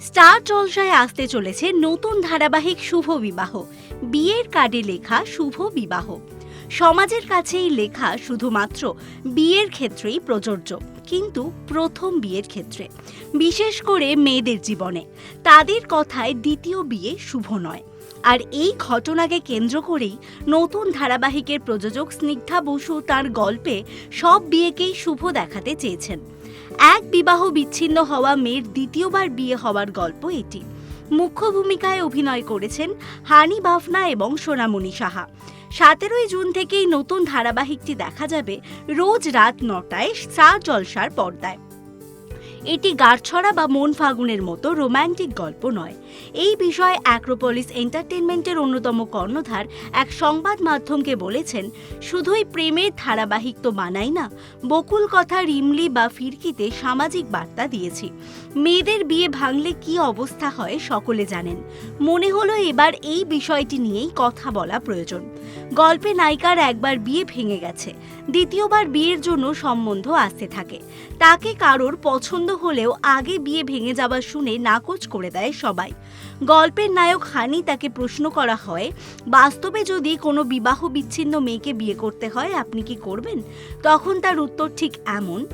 Star জলসায় আসতে চলেছে নতুন ধারাবাহিক শুভ বিবাহ। বিয়ের কার্ডে লেখা শুভ বিবাহ। সমাজের কাছে এই লেখা শুধুমাত্র বিয়ের ক্ষেত্রেই প্রযোজ্য, কিন্তু প্রথম বিয়ের ক্ষেত্রে। বিশেষ করে মেয়েদের জীবনে। তাদের কথায় দ্বিতীয় বিয়ে শুভ নয়। আর এই ঘটনাকে কেন্দ্র করেই নতুন ধারাবাহিকের প্রযোজক স্নিগ্ধা বসু তার গল্পে সব বিয়েকেই শুভ দেখাতে চেয়েছেন। এক বিবাহ বিচ্ছিন্ন হওয়া মেয়ের দ্বিতীয়বার বিয়ে হওয়ার গল্প এটি। মুখ্য ভূমিকায় অভিনয় করেছেন হানি বাফনা এবং সোনামণি সাহা। সতেরোই জুন থেকেই নতুন ধারাবাহিকটি দেখা যাবে রোজ রাত নটায় স্টার জলসার পর্দায়। এটি গাড়ছড়া বা মন ফাগুনের মতো রোম্যান্টিক গল্প নয়। এই বিষয়ে অ্যাক্রোপলিস এন্টারটেনমেন্টের অন্যতম কর্ণধার এক সংবাদ মাধ্যমকে বলেছেন, শুধুই প্রেমের ধারাবাহিক তো মানাই না, বকুল কথা রিমলি বা ফিরকিতে সামাজিক বার্তা দিয়েছি। মেয়েদের বিয়ে ভাঙলে কি অবস্থা হয় সকলে জানেন। মনে হলো এবার এই বিষয়টি নিয়েই কথা বলা প্রয়োজন। গল্পে নায়িকার একবার বিয়ে ভেঙে গেছে, দ্বিতীয়বার বিয়ের জন্য সম্বন্ধ আসতে থাকে। তাকে কারোর পছন্দ হলেও আগে বিয়ে ভেঙে যাওয়া শুনে নাকচ করে দেয় সবাই। গল্পের নায়ক হানি তাকে প্রশ্ন করা হয়, বাস্তবে যদি কোনো বিবাহ বিচ্ছিন্ন মেয়েকে বিয়ে করতে হয়, আপনি কি করবেন? তখন তার উত্তর ঠিক এমন,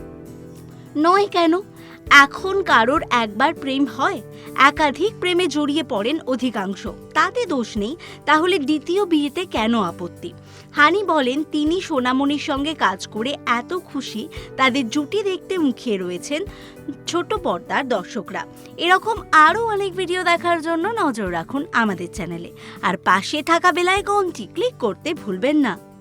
নয় কেন? এখন কারোর একবার প্রেম হয়, একাধিক প্রেমে জড়িয়ে পড়েন অধিকাংশ। তাতে দোষ নেই, তাহলে দ্বিতীয় বিয়েতে কেন আপত্তি? হানি বলেন, তিনি সোনামণির সঙ্গে কাজ করে এত খুশি, তাদের জুটি দেখতে মুখিয়ে রয়েছেন ছোট পর্দার দর্শকরা। এরকম আরও অনেক ভিডিও দেখার জন্য নজর রাখুন আমাদের চ্যানেলে। আর পাশে থাকা বেলায় কোনটি ক্লিক করতে ভুলবেন না।